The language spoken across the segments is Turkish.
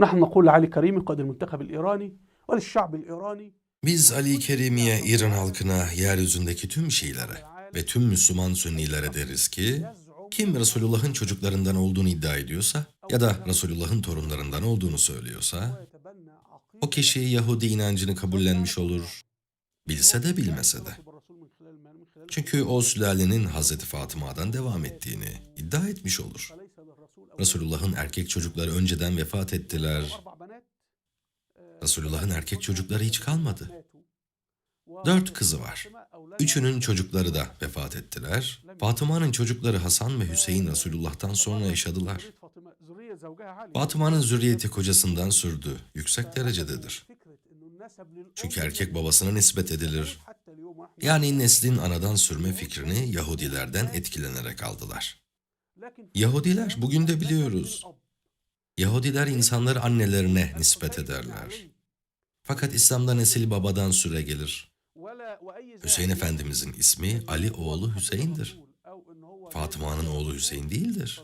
نحن نقول لعلي كريمي قائد المنتخب الإيراني وللشعب الإيراني Biz Ali Kerimi'ye, İran halkına, yeryüzündeki tüm Şiilere ve tüm Müslüman Sünnilere deriz ki, kim Resulullah'ın çocuklarından olduğunu iddia ediyorsa ya da Resulullah'ın torunlarından olduğunu söylüyorsa, ويتبنى عقيدة o kişi Yahudi inancını kabullenmiş olur, bilse de bilmese de. الرسول من خلال من خلال Çünkü o sülalenin Hazreti Fatıma'dan devam ettiğini iddia etmiş olur. Resulullah'ın erkek çocukları önceden vefat ettiler. Resulullah'ın erkek çocukları hiç kalmadı. Dört kızı var. Üçünün çocukları da vefat ettiler. Fatıma'nın çocukları Hasan ve Hüseyin Resulullah'tan sonra yaşadılar. Fatıma'nın zürriyeti kocasından sürdü. Yüksek derecededir. Çünkü erkek babasına nispet edilir. Yani neslin anadan sürme fikrini Yahudilerden etkilenerek aldılar. Yahudiler bugün de biliyoruz. Yahudiler insanları annelerine nispet ederler. Fakat İslam'da nesil babadan süre gelir. Hüseyin Efendimizin ismi Ali oğlu Hüseyin'dir. Fatıma'nın oğlu Hüseyin değildir.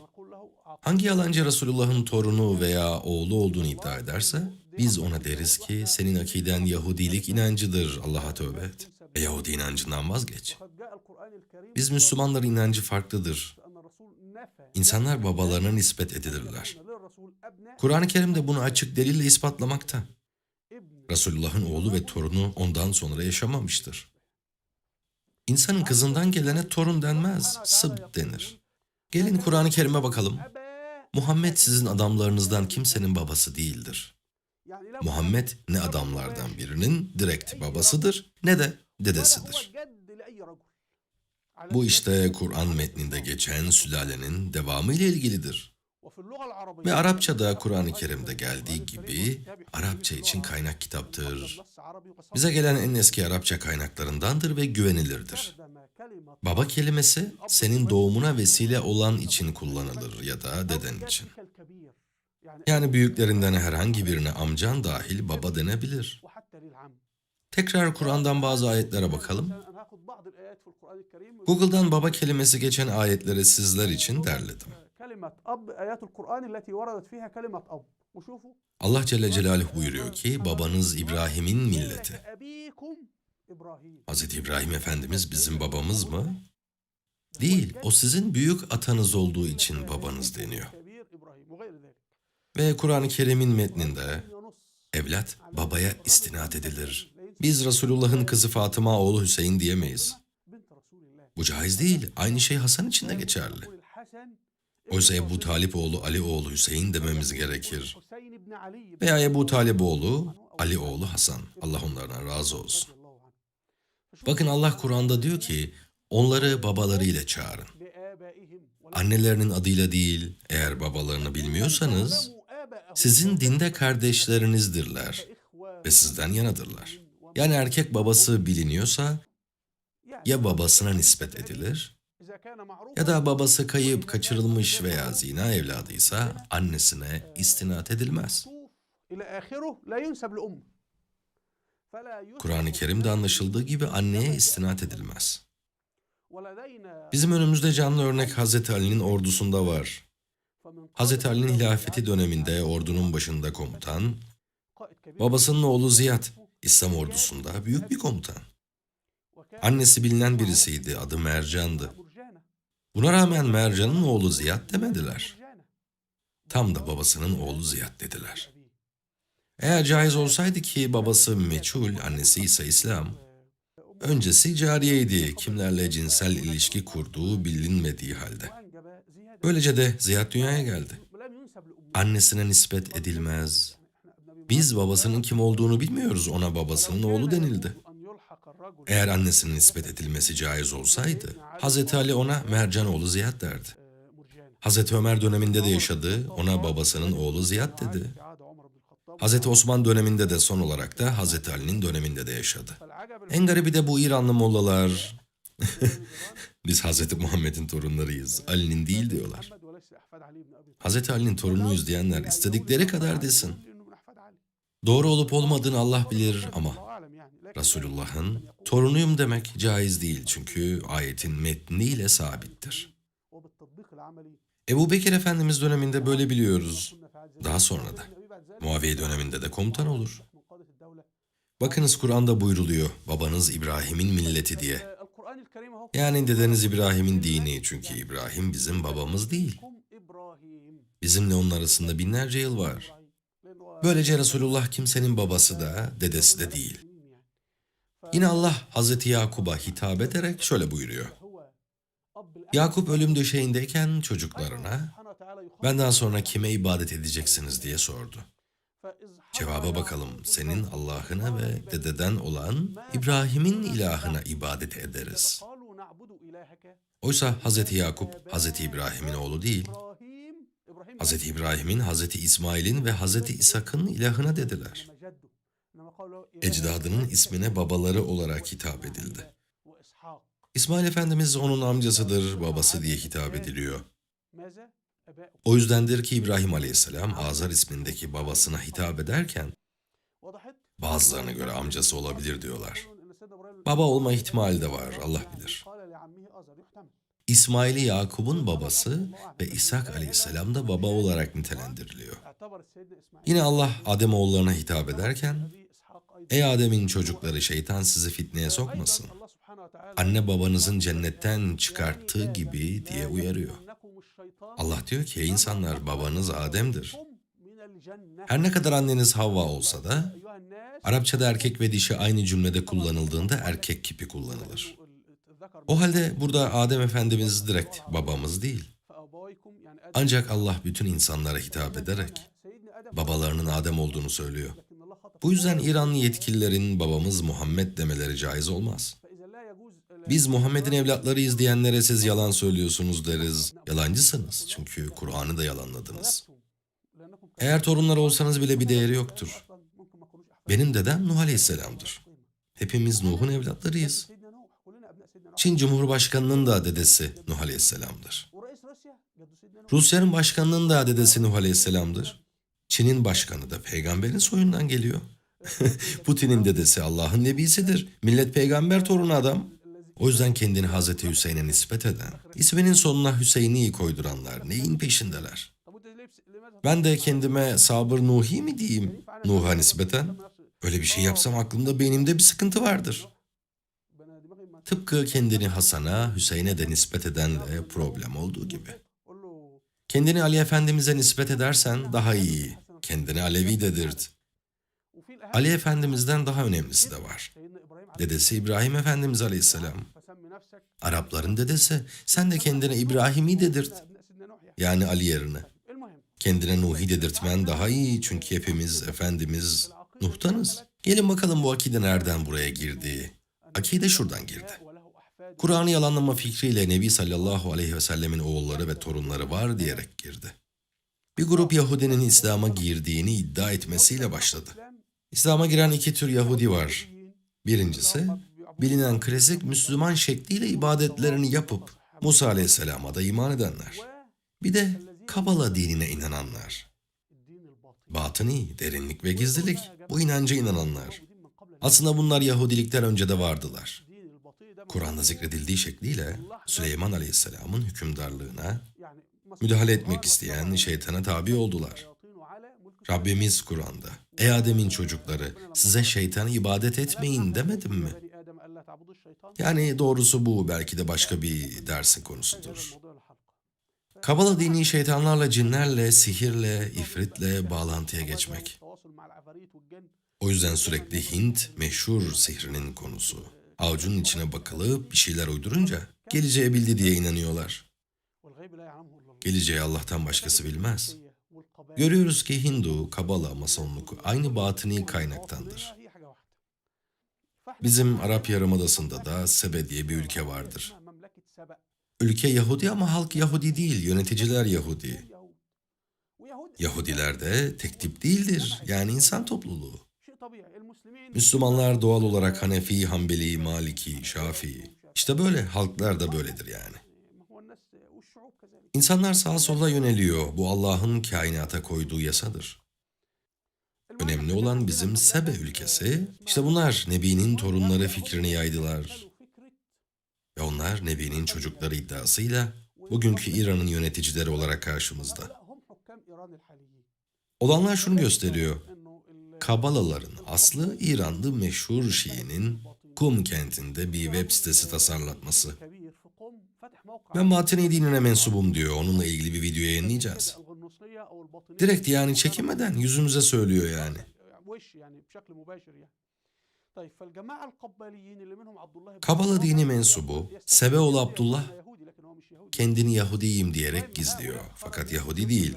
Hangi yalancı Resulullah'ın torunu veya oğlu olduğunu iddia ederse, biz ona deriz ki senin akiden Yahudilik inancıdır, Allah'a tövbe et. Ve Yahudi inancından vazgeç. Biz Müslümanların inancı farklıdır. İnsanlar babalarına nispet edilirler. Kur'an-ı Kerim de bunu açık delille ispatlamakta. Resulullah'ın oğlu ve torunu ondan sonra yaşamamıştır. İnsanın kızından gelene torun denmez, sıb denir. Gelin Kur'an-ı Kerim'e bakalım. Muhammed sizin adamlarınızdan kimsenin babası değildir. Muhammed ne adamlardan birinin direkt babasıdır ne de dedesidir. Bu işte Kur'an metninde geçen sülalenin devamı ile ilgilidir. Ve Arapçada Kur'an-ı Kerim'de geldiği gibi Arapça için kaynak kitaptır. Bize gelen en eski Arapça kaynaklarındandır ve güvenilirdir. Baba kelimesi senin doğumuna vesile olan için kullanılır ya da deden için. Yani büyüklerinden herhangi birine amcan dahil baba denebilir. Tekrar Kur'an'dan bazı ayetlere bakalım. Google'dan baba kelimesi geçen ayetleri sizler için derledim. Allah Celle Celaluhu buyuruyor ki babanız İbrahim'in milleti. Hz. İbrahim Efendimiz bizim babamız mı? Değil, o sizin büyük atanız olduğu için babanız deniyor. Ve Kur'an-ı Kerim'in metninde evlat babaya istinat edilir. Biz Resulullah'ın kızı Fatıma oğlu Hüseyin diyemeyiz. Bu caiz değil. Aynı şey Hasan için de geçerli. Oysa Ebu Talip oğlu Ali oğlu Hüseyin dememiz gerekir. Veya Ebu Talip oğlu Ali oğlu Hasan. Allah onlardan razı olsun. Bakın Allah Kur'an'da diyor ki onları babalarıyla çağırın. Annelerinin adıyla değil eğer babalarını bilmiyorsanız sizin dinde kardeşlerinizdirler ve sizden yanadırlar. Yani erkek babası biliniyorsa ya babasına nispet edilir ya da babası kayıp, kaçırılmış veya zina evladıysa annesine istinat edilmez. Kur'an-ı Kerim'de anlaşıldığı gibi anneye istinat edilmez. Bizim önümüzde canlı örnek Hazreti Ali'nin ordusunda var. Hazreti Ali'nin hilafeti döneminde ordunun başında komutan, babasının oğlu Ziyad, İslam ordusunda büyük bir komutan. Annesi bilinen birisiydi, adı Mercan'dı. Buna rağmen Mercan'ın oğlu Ziyad demediler. Tam da babasının oğlu Ziyad dediler. Eğer caiz olsaydı ki babası meçhul, annesi ise İslam, öncesi cariyeydi, kimlerle cinsel ilişki kurduğu bilinmediği halde. Böylece de Ziyad dünyaya geldi. Annesine nispet edilmez. Biz babasının kim olduğunu bilmiyoruz, ona babasının oğlu denildi. Eğer annesinin nispet edilmesi caiz olsaydı, Hz. Ali ona Mercanoğlu Ziyad derdi. Hz. Ömer döneminde de yaşadığı ona babasının oğlu Ziyad dedi. Hz. Osman döneminde de son olarak da Hz. Ali'nin döneminde de yaşadı. En garibi de bu İranlı mollalar. Biz Hz. Muhammed'in torunlarıyız, Ali'nin değil diyorlar. Hz. Ali'nin torunuyuz diyenler istedikleri kadar desin. Doğru olup olmadığını Allah bilir ama Resulullah'ın torunuyum demek caiz değil çünkü ayetin metniyle sabittir. Ebu Bekir Efendimiz döneminde böyle biliyoruz. Daha sonra da. Muaviye döneminde de komutan olur. Bakınız Kur'an'da buyruluyor babanız İbrahim'in milleti diye. Yani dedeniz İbrahim'in dini çünkü İbrahim bizim babamız değil. Bizimle onun arasında binlerce yıl var. Böylece Resulullah kimsenin babası da dedesi de değil. Yine Allah Hazreti Yakub'a hitap ederek şöyle buyuruyor. Yakup ölüm döşeğindeyken çocuklarına benden sonra kime ibadet edeceksiniz diye sordu. Cevaba bakalım senin Allah'ına ve dededen olan İbrahim'in ilahına ibadet ederiz. Oysa Hazreti Yakup Hazreti İbrahim'in oğlu değil, Hazreti İbrahim'in, Hazreti İsmail'in ve Hazreti İshak'ın ilahına dediler. Ecdadının ismine babaları olarak hitap edildi. İsmail Efendimiz onun amcasıdır, babası diye hitap ediliyor. O yüzdendir ki İbrahim Aleyhisselam Azar ismindeki babasına hitap ederken bazılarına göre amcası olabilir diyorlar. Baba olma ihtimali de var, Allah bilir. İsmail'i Yakup'un babası ve İshak Aleyhisselam da baba olarak nitelendiriliyor. Yine Allah Adem oğullarına hitap ederken, Ey Adem'in çocukları şeytan sizi fitneye sokmasın. Anne babanızın cennetten çıkarttığı gibi diye uyarıyor. Allah diyor ki insanlar babanız Adem'dir. Her ne kadar anneniz Havva olsa da Arapçada erkek ve dişi aynı cümlede kullanıldığında erkek kipi kullanılır. O halde burada Adem Efendimiz direkt babamız değil. Ancak Allah bütün insanlara hitap ederek babalarının Adem olduğunu söylüyor. Bu yüzden İranlı yetkililerin babamız Muhammed demeleri caiz olmaz. Biz Muhammed'in evlatlarıyız diyenlere siz yalan söylüyorsunuz deriz. Yalancısınız çünkü Kur'an'ı da yalanladınız. Eğer torunlar olsanız bile bir değeri yoktur. Benim dedem Nuh Aleyhisselam'dır. Hepimiz Nuh'un evlatlarıyız. Çin Cumhurbaşkanı'nın da dedesi Nuh Aleyhisselam'dır. Rusya'nın başkanının da dedesi Nuh Aleyhisselam'dır. Çin'in başkanı da peygamberin soyundan geliyor. Putin'in dedesi Allah'ın nebisidir. Millet peygamber torunu adam. O yüzden kendini Hazreti Hüseyin'e nispet eden, isminin sonuna Hüseyin'i koyduranlar neyin peşindeler? Ben de kendime sabır Nuhi mi diyeyim Nuh'a nispeten? Öyle bir şey yapsam aklımda beynimde bir sıkıntı vardır. Tıpkı kendini Hasan'a, Hüseyin'e de nispet edenle problem olduğu gibi. Kendini Ali Efendimiz'e nispet edersen daha iyi. Kendini Alevi dedirt. Ali Efendimiz'den daha önemlisi de var. Dedesi İbrahim Efendimiz Aleyhisselam. Arapların dedesi. Sen de kendine İbrahim'i dedirt. Yani Ali yerine. Kendine Nuh'i dedirtmen daha iyi çünkü hepimiz Efendimiz Nuh'tanız. Gelin bakalım bu akide nereden buraya girdi? Akide şuradan girdi. Kur'an'ı yalanlama fikriyle Nebi sallallahu aleyhi ve sellemin oğulları ve torunları var diyerek girdi. Bir grup Yahudinin İslam'a girdiğini iddia etmesiyle başladı. İslam'a giren iki tür Yahudi var. Birincisi, bilinen klasik Müslüman şekliyle ibadetlerini yapıp Musa aleyhisselama da iman edenler. Bir de Kabala dinine inananlar. Batıni, derinlik ve gizlilik, bu inanca inananlar. Aslında bunlar Yahudilikten önce de vardılar. Kur'an'da zikredildiği şekliyle Süleyman Aleyhisselam'ın hükümdarlığına müdahale etmek isteyen şeytana tabi oldular. Rabbimiz Kur'an'da, ey Adem'in çocukları size şeytanı ibadet etmeyin demedim mi? Yani doğrusu bu belki de başka bir dersin konusudur. Kabala dini şeytanlarla, cinlerle, sihirle, ifritle bağlantıya geçmek. O yüzden sürekli Hint meşhur sihrinin konusu. Avucunun içine bakılıp bir şeyler uydurunca geleceği bildi diye inanıyorlar. Geleceği Allah'tan başkası bilmez. Görüyoruz ki Hindu, Kabala, Masonluk aynı batıni kaynaktandır. Bizim Arap Yarımadası'nda da Sebe diye bir ülke vardır. Ülke Yahudi ama halk Yahudi değil, yöneticiler Yahudi. Yahudiler de tek tip değildir, yani insan topluluğu. Müslümanlar doğal olarak Hanefi, Hanbeli, Maliki, Şafii. İşte böyle, halklar da böyledir yani. İnsanlar sağa sola yöneliyor, bu Allah'ın kainata koyduğu yasadır. Önemli olan bizim Sebe ülkesi, işte bunlar Nebi'nin torunları fikrini yaydılar. Ve onlar Nebi'nin çocukları iddiasıyla bugünkü İran'ın yöneticileri olarak karşımızda. Olanlar şunu gösteriyor. Kabalaların aslı İranlı meşhur Şii'nin Kum kentinde bir web sitesi tasarlatması. Ben Batini dinine mensubum diyor. Onunla ilgili bir video yayınlayacağız. Direkt yani çekinmeden yüzümüze söylüyor yani. Kabala dini mensubu Sebeoğlu Abdullah kendini Yahudiyim diyerek gizliyor. Fakat Yahudi değil.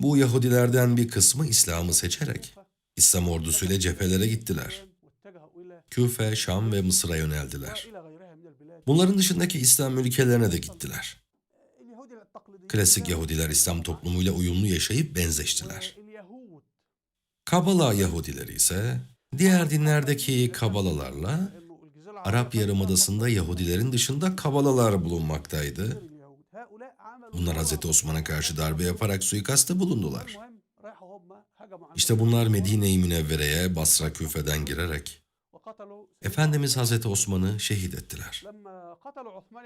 Bu Yahudilerden bir kısmı İslam'ı seçerek İslam ordusuyla cephelere gittiler. Küfe, Şam ve Mısır'a yöneldiler. Bunların dışındaki İslam ülkelerine de gittiler. Klasik Yahudiler İslam toplumuyla uyumlu yaşayıp benzeştiler. Kabala Yahudileri ise diğer dinlerdeki Kabalalarla Arap Yarımadası'nda Yahudilerin dışında Kabalalar bulunmaktaydı. Bunlar Hz. Osman'a karşı darbe yaparak suikasta bulundular. İşte bunlar Medine-i Münevvere'ye Basra Küfe'den girerek Efendimiz Hazreti Osman'ı şehit ettiler.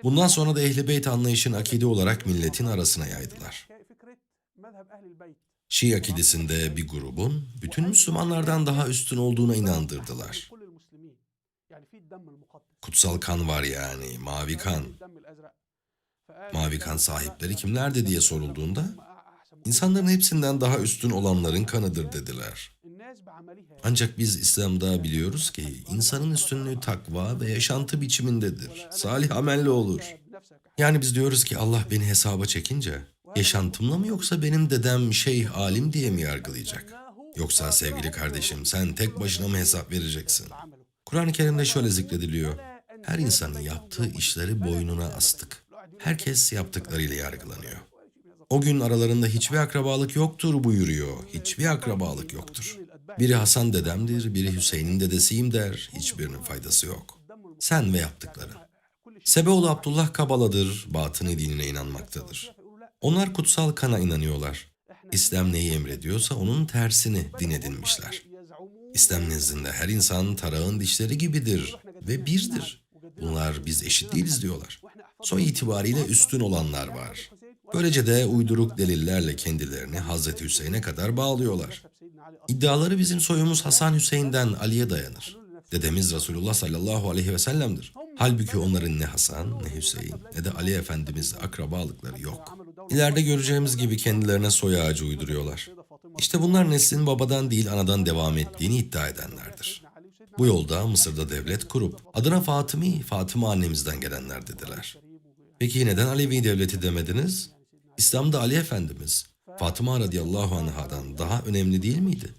Bundan sonra da Ehl-i Beyt anlayışını akide olarak milletin arasına yaydılar. Şii akidesinde bir grubun bütün Müslümanlardan daha üstün olduğuna inandırdılar. Kutsal kan var yani, mavi kan. Mavi kan sahipleri kimlerdi diye sorulduğunda insanların hepsinden daha üstün olanların kanıdır dediler. Ancak biz İslam'da biliyoruz ki insanın üstünlüğü takva ve yaşantı biçimindedir. Salih amelli olur. Yani biz diyoruz ki Allah beni hesaba çekince yaşantımla mı yoksa benim dedem şeyh alim diye mi yargılayacak? Yoksa sevgili kardeşim sen tek başına mı hesap vereceksin? Kur'an-ı Kerim'de şöyle zikrediliyor. Her insanın yaptığı işleri boynuna astık. Herkes yaptıklarıyla yargılanıyor. O gün aralarında hiçbir akrabalık yoktur buyuruyor. Hiçbir akrabalık yoktur. Biri Hasan dedemdir, biri Hüseyin'in dedesiyim der. Hiçbirinin faydası yok. Sen ve yaptıkların. Sebeoğlu Abdullah Kabala'dır, batını dinine inanmaktadır. Onlar kutsal kana inanıyorlar. İslam neyi emrediyorsa onun tersini din edinmişler. İslam nezdinde her insan tarağın dişleri gibidir ve birdir. Bunlar biz eşit değiliz diyorlar. Soy itibariyle üstün olanlar var. Böylece de uyduruk delillerle kendilerini Hazreti Hüseyin'e kadar bağlıyorlar. İddiaları bizim soyumuz Hasan Hüseyin'den Ali'ye dayanır. Dedemiz Resulullah sallallahu aleyhi ve sellem'dir. Halbuki onların ne Hasan, ne Hüseyin, ne de Ali Efendimizle akrabalıkları yok. İleride göreceğimiz gibi kendilerine soy ağacı uyduruyorlar. İşte bunlar neslin babadan değil anadan devam ettiğini iddia edenlerdir. Bu yolda Mısır'da devlet kurup adına Fatımi, Fatıma annemizden gelenler dediler. Peki neden Alevi devleti demediniz? İslam'da Ali Efendimiz Fatıma radıyallahu anhadan daha önemli değil miydi?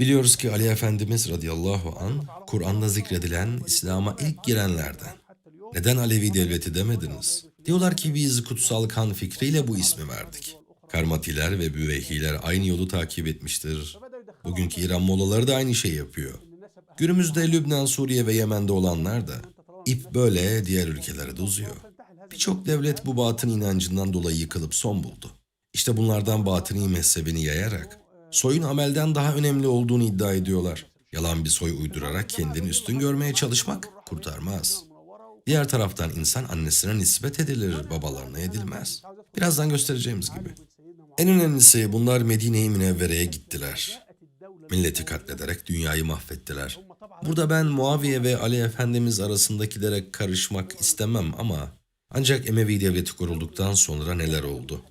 Biliyoruz ki Ali Efendimiz radıyallahu an Kur'an'da zikredilen İslam'a ilk girenlerden. Neden Alevi devleti demediniz? Diyorlar ki biz kutsal kan fikriyle bu ismi verdik. Karmatiler ve Büveyhiler aynı yolu takip etmiştir. Bugünkü İran Mollaları da aynı şeyi yapıyor. Günümüzde Lübnan, Suriye ve Yemen'de olanlar da ip böyle diğer ülkelere de uzuyor. Birçok devlet bu batın inancından dolayı yıkılıp son buldu. İşte bunlardan batıni mezhebini yayarak soyun amelden daha önemli olduğunu iddia ediyorlar. Yalan bir soy uydurarak kendini üstün görmeye çalışmak kurtarmaz. Diğer taraftan insan annesine nispet edilir, babalarına edilmez. Birazdan göstereceğimiz gibi. En önemlisi bunlar Medine-i Münevvere'ye gittiler. Milleti katlederek dünyayı mahvettiler. Burada ben Muaviye ve Ali Efendimiz arasındakilere karışmak istemem ama ancak Emevi devleti kurulduktan sonra neler oldu?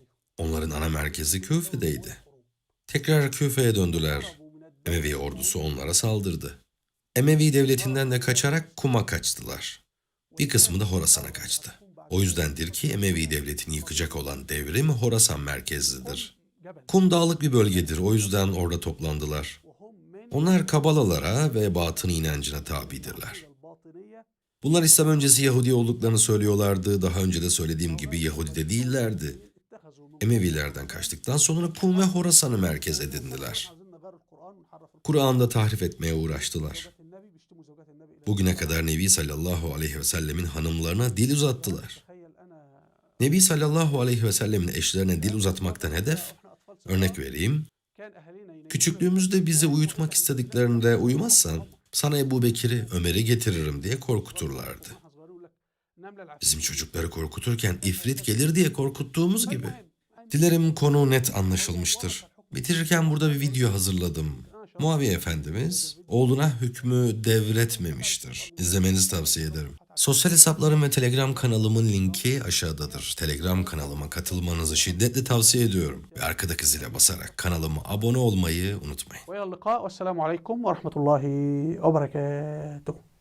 Onların ana merkezi Küfe'deydi. Tekrar Küfe'ye döndüler. Emevi ordusu onlara saldırdı. Emevi devletinden de kaçarak Kum'a kaçtılar. Bir kısmı da Horasan'a kaçtı. O yüzdendir ki Emevi devletini yıkacak olan devrim Horasan merkezlidir. Kum dağlık bir bölgedir o yüzden orada toplandılar. Onlar Kabalalara ve batın inancına tabidirler. Bunlar İslam öncesi Yahudi olduklarını söylüyorlardı. Daha önce de söylediğim gibi Yahudi de değillerdi. Emevilerden kaçtıktan sonra Kum ve Horasan'ı merkez edindiler. Kur'an'da tahrif etmeye uğraştılar. Bugüne kadar Nebi sallallahu aleyhi ve sellemin hanımlarına dil uzattılar. Nebi sallallahu aleyhi ve sellemin eşlerine dil uzatmaktan hedef, örnek vereyim, küçüklüğümüzde bizi uyutmak istediklerinde uyumazsan sana Ebu Bekir'i, Ömer'i getiririm diye korkuturlardı. Bizim çocukları korkuturken ifrit gelir diye korkuttuğumuz gibi. Dilerim konu net anlaşılmıştır. Bitirirken burada bir video hazırladım. Muavi Efendimiz oğluna hükmü devretmemiştir. İzlemenizi tavsiye ederim. Sosyal hesaplarım ve Telegram kanalımın linki aşağıdadır. Telegram kanalıma katılmanızı şiddetle tavsiye ediyorum. Ve arkadaki zile basarak kanalıma abone olmayı unutmayın. Ve aleyküm ve rahmetullahi ve berekatuhu.